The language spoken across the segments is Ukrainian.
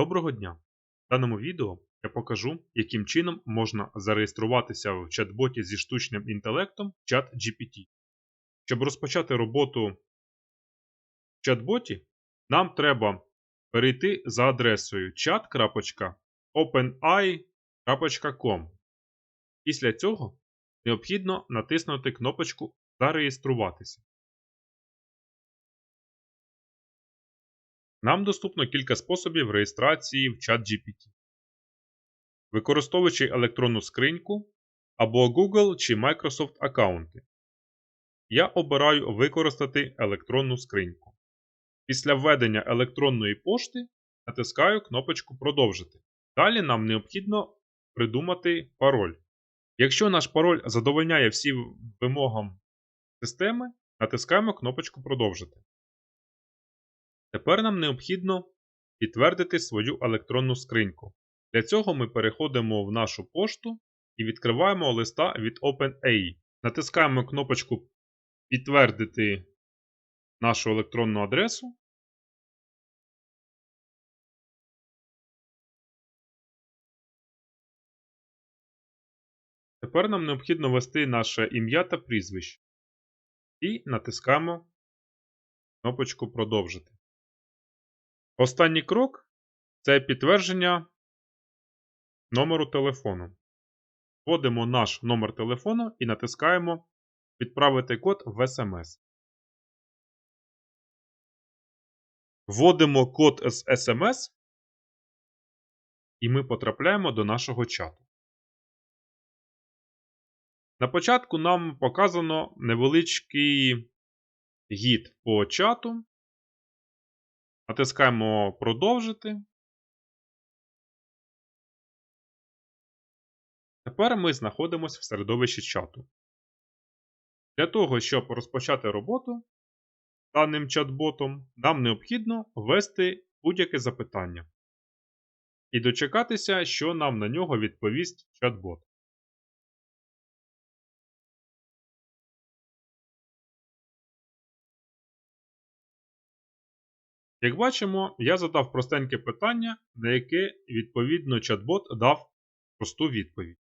Доброго дня! В даному відео я покажу, яким чином можна зареєструватися в чат-боті зі штучним інтелектом ChatGPT. Щоб розпочати роботу в чат-боті, нам треба перейти за адресою chat.openai.com. Після цього необхідно натиснути кнопочку Зареєструватися. Нам доступно кілька способів реєстрації в ChatGPT. Використовуючи електронну скриньку або Google чи Microsoft аккаунти. Я обираю використати електронну скриньку. Після введення електронної пошти натискаю кнопочку Продовжити. Далі нам необхідно придумати пароль. Якщо наш пароль задовольняє всім вимогам системи, натискаємо кнопочку Продовжити. Тепер нам необхідно підтвердити свою електронну скриньку. Для цього ми переходимо в нашу пошту і відкриваємо листа від OpenAI. Натискаємо кнопочку Підтвердити нашу електронну адресу. Тепер нам необхідно ввести наше ім'я та прізвище. І натискаємо кнопочку Продовжити. Останній крок це підтвердження номеру телефону. Вводимо наш номер телефону і натискаємо Відправити код в SMS. Вводимо код з SMS, і ми потрапляємо до нашого чату. На початку нам показано невеличкий гід по чату. Натискаємо Продовжити. Тепер ми знаходимося в середовищі чату. Для того, щоб розпочати роботу даним чат-ботом, нам необхідно ввести будь-яке запитання і дочекатися, що нам на нього відповість чат-бот. Як бачимо, я задав простеньке питання, на яке відповідно чат-бот дав просту відповідь.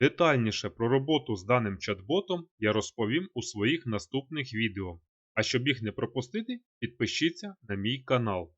Детальніше про роботу з даним чат-ботом я розповім у своїх наступних відео. А щоб їх не пропустити, підпишіться на мій канал.